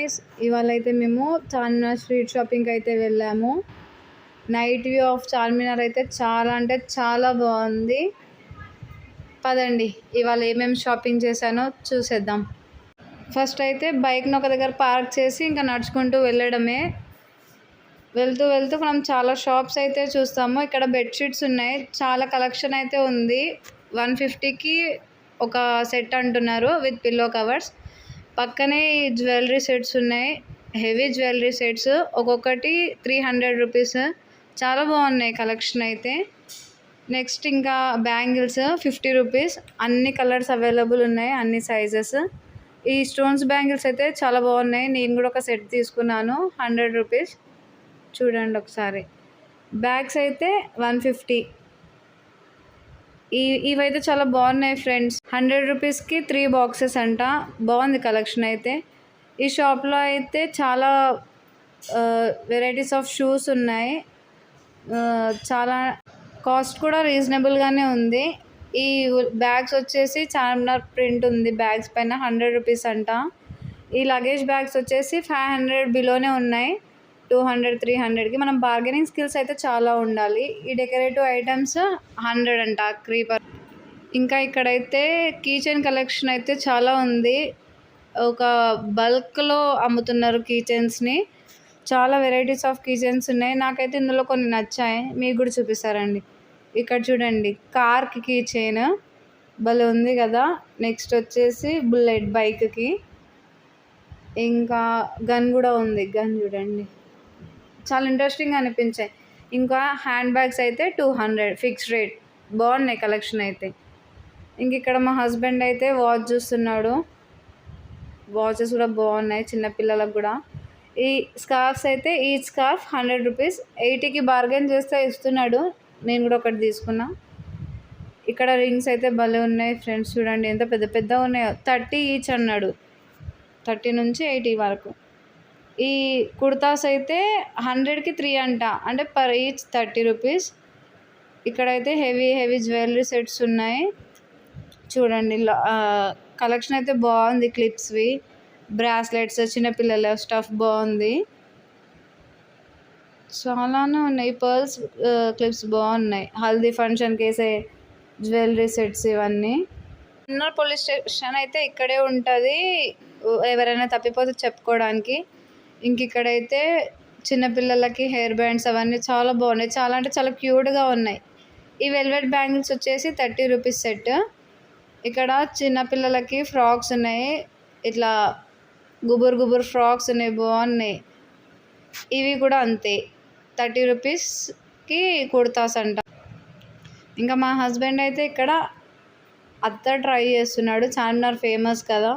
Guys ఇవాళ అయితే మేము చార్మినార్ స్ట్రీట్ షాపింగ్కి అయితే వెళ్ళాము. నైట్ వ్యూ ఆఫ్ చార్మినార్ అయితే చాలా అంటే చాలా బాగుంది. పదండి ఇవాళ ఏమేమి షాపింగ్ చేశానో చూసేద్దాం. ఫస్ట్ అయితే బైక్ను ఒక దగ్గర పార్క్ చేసి ఇంకా నడుచుకుంటూ వెళ్ళడమే. వెళ్తూ వెళ్తూ మనం చాలా షాప్స్ అయితే చూస్తాము. ఇక్కడ బెడ్షీట్స్ ఉన్నాయి. చాలా కలెక్షన్ అయితే ఉంది. వన్ ఫిఫ్టీకి ఒక సెట్ అంటున్నారు విత్ పిల్లో కవర్స్ పక్కనే జ్యువెలరీ సెట్స్ ఉన్నాయి. Heavy jewellery sets. ఒక్కొక్కటి త్రీ హండ్రెడ్ రూపీస్. చాలా బాగున్నాయి కలెక్షన్ అయితే. నెక్స్ట్ ఇంకా బ్యాంగిల్స్ ఫిఫ్టీ రూపీస్. అన్ని కలర్స్ అవైలబుల్ ఉన్నాయి అన్ని సైజెస్. ఈ స్టోన్స్ బ్యాంగిల్స్ అయితే చాలా బాగున్నాయి. నేను కూడా ఒక సెట్ తీసుకున్నాను హండ్రెడ్ రూపీస్. చూడండి ఒకసారి. బ్యాగ్స్ అయితే వన్ ఫిఫ్టీ. ఈ ఇవైతే చాలా బాగున్నాయి ఫ్రెండ్స్. హండ్రెడ్ రూపీస్కి త్రీ బాక్సెస్ అంట. బాగుంది కలెక్షన్ అయితే. ఈ షాప్లో అయితే చాలా వెరైటీస్ ఆఫ్ షూస్ ఉన్నాయి. చాలా కాస్ట్ కూడా రీజనబుల్గానే ఉంది. ఈ బ్యాగ్స్ వచ్చేసి చార్మినార్ ప్రింట్ ఉంది బ్యాగ్స్ పైన హండ్రెడ్ రూపీస్ అంట. ఈ లగేజ్ బ్యాగ్స్ వచ్చేసి ఫైవ్ హండ్రెడ్ బిలోనే ఉన్నాయి. టూ హండ్రెడ్ త్రీ హండ్రెడ్కి మనం బార్గెనింగ్ స్కిల్స్ అయితే చాలా ఉండాలి. ఈ డెకరేటివ్ ఐటమ్స్ హండ్రెడ్ అంట క్రీపర్ ఇంకా ఇక్కడైతే కీచెన్ కలెక్షన్ అయితే చాలా ఉంది. ఒక బల్క్లో అమ్ముతున్నారు కీచెన్స్ని చాలా వెరైటీస్ ఆఫ్ కీచెన్స్ ఉన్నాయి. నాకైతే ఇందులో కొన్ని నచ్చాయి. మీకు కూడా చూపిస్తారండి. ఇక్కడ చూడండి కార్కి కీ చైన్ భలే ఉంది కదా. నెక్స్ట్ వచ్చేసి బుల్లెట్ బైక్కి ఇంకా గన్ కూడా ఉంది. గన్ చూడండి. చాలా ఇంట్రెస్టింగ్ అనిపించాయి. ఇంకా హ్యాండ్ బ్యాగ్స్ అయితే టూ హండ్రెడ్ ఫిక్స్డ్ రేట్ బాగున్నాయి కలెక్షన్ అయితే. ఇంక ఇక్కడ మా హస్బెండ్ అయితే వాచ్ చూస్తున్నాడు. వాచెస్ కూడా బాగున్నాయి చిన్నపిల్లలకు కూడా. ఈ స్కార్ఫ్స్ అయితే ఈ స్కార్ఫ్ హండ్రెడ్ రూపీస్ ఎయిటీకి బార్గెన్ చేస్తే ఇస్తున్నాడు. నేను కూడా ఒకటి తీసుకున్నా. ఇక్కడ రింగ్స్ అయితే భలే ఉన్నాయి ఫ్రెండ్స్ చూడండి ఎంత పెద్ద పెద్ద ఉన్నాయో. థర్టీ ఈచ్ అన్నాడు. థర్టీ నుంచి ఎయిటీ వరకు. ఈ కుర్తాస్ అయితే హండ్రెడ్కి త్రీ అంట. అంటే పర్ ఈచ్ థర్టీ రూపీస్. ఇక్కడైతే హెవీ హెవీ జ్యువెలరీ సెట్స్ ఉన్నాయి. చూడండి కలెక్షన్ అయితే బాగుంది క్లిప్స్వి. బ్రాస్లెట్స్ చిన్నపిల్లల స్టఫ్ బాగుంది. చాలానే ఉన్నాయి. పర్ల్స్ క్లిప్స్ బాగున్నాయి. హల్దీ ఫంక్షన్కి వేసే జ్యువెలరీ సెట్స్ ఇవన్నీ. చిన్న పోలీస్ స్టేషన్ అయితే ఇక్కడే ఉంటుంది. ఎవరైనా తప్పిపోతే చెప్పుకోవడానికి. ఇంక ఇక్కడైతే చిన్నపిల్లలకి హెయిర్ బ్యాండ్స్ అవన్నీ చాలా బాగున్నాయి. చాలా అంటే చాలా క్యూట్గా ఉన్నాయి. ఈ వెల్వెట్ బ్యాంగిల్స్ వచ్చేసి థర్టీ రూపీస్ సెట్. ఇక్కడ చిన్నపిల్లలకి ఫ్రాక్స్ ఉన్నాయి. ఇట్లా గుబురు గుబురు ఫ్రాక్స్ ఉన్నాయి. బాగున్నాయి. ఇవి కూడా అంతే. థర్టీ రూపీస్కి కుర్తాస్ అంట. ఇంకా మా హస్బెండ్ అయితే ఇక్కడ అత్త ట్రై చేస్తున్నాడు. చార్మినార్ ఫేమస్ కదా.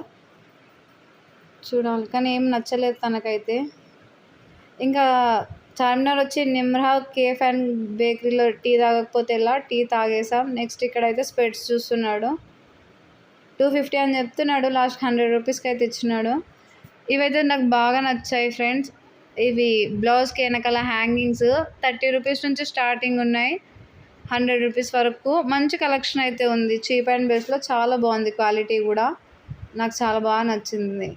చూడాలి. కానీ ఏం నచ్చలేదు తనకైతే. ఇంకా చార్మినార్ వచ్చి నిమ్రా కేఫ్ అండ్ బేకరీలో టీ తాగకపోతే ఎలా? టీ తాగేసాం నెక్స్ట్ ఇక్కడైతే స్పెట్స్ చూస్తున్నాడు. టూ ఫిఫ్టీ అని చెప్తున్నాడు. లాస్ట్ హండ్రెడ్ రూపీస్కి అయితే ఇచ్చినాడు. ఇవైతే నాకు బాగా నచ్చాయి ఫ్రెండ్స్. ఇవి బ్లౌజ్కి వెనకాల హ్యాంగింగ్స్. థర్టీ రూపీస్ నుంచి స్టార్టింగ్ ఉన్నాయి. హండ్రెడ్ రూపీస్ వరకు. మంచి కలెక్షన్ అయితే ఉంది. చీప్ అండ్ బెస్ట్లో చాలా బాగుంది క్వాలిటీ కూడా. నాకు చాలా బాగా నచ్చింది.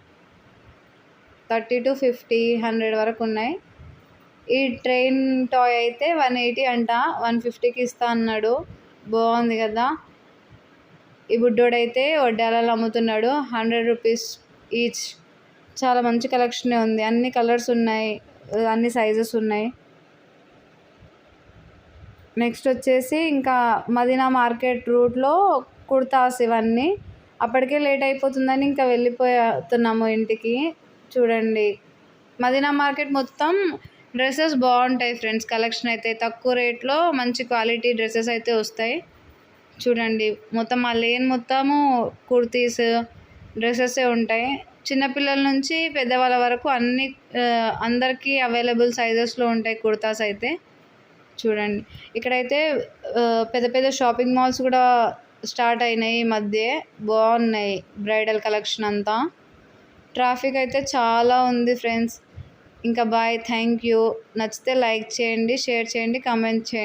థర్టీ టు ఫిఫ్టీ హండ్రెడ్ వరకు ఉన్నాయి. ఈ ట్రైన్ టాయ్ అయితే వన్ ఎయిటీ అంట. వన్ ఫిఫ్టీకి ఇస్తా అన్నాడు. బాగుంది కదా. ఈ బుడ్డోడైతే వడ్డాలలో అమ్ముతున్నాడు. Hundred rupees each. చాలా మంచి కలెక్షనే ఉంది. అన్ని కలర్స్ ఉన్నాయి. అన్ని సైజెస్ ఉన్నాయి. నెక్స్ట్ వచ్చేసి ఇంకా మదీనా మార్కెట్ రూట్లో కుర్తాస్ ఇవన్నీ. అప్పటికే లేట్ అయిపోతుందని ఇంకా వెళ్ళిపోతున్నాము ఇంటికి. చూడండి. మదీనా మార్కెట్ మొత్తం డ్రెస్సెస్ బాగుంటాయి ఫ్రెండ్స్. కలెక్షన్ అయితే తక్కువ రేట్లో మంచి క్వాలిటీ డ్రెస్సెస్ అయితే వస్తాయి. చూడండి. మొత్తం ఆ లేన్ మొత్తము కుర్తీస్ డ్రెస్సెస్ ఉంటాయి. చిన్నపిల్లల నుంచి పెద్దవాళ్ళ వరకు అన్ని అందరికీ అవైలబుల్ సైజెస్లో ఉంటాయి కుర్తాస్ అయితే. చూడండి. ఇక్కడైతే పెద్ద పెద్ద షాపింగ్ మాల్స్ కూడా స్టార్ట్ అయినాయి ఈ మధ్య. బాగున్నాయి బ్రైడల్ కలెక్షన్ అంతా. ట్రాఫిక్ అయితే చాలా ఉంది ఫ్రెండ్స్. ఇంకా బాయ్ థ్యాంక్ యూ నచ్చితే లైక్ చేయండి షేర్ చేయండి కామెంట్ చేయండి.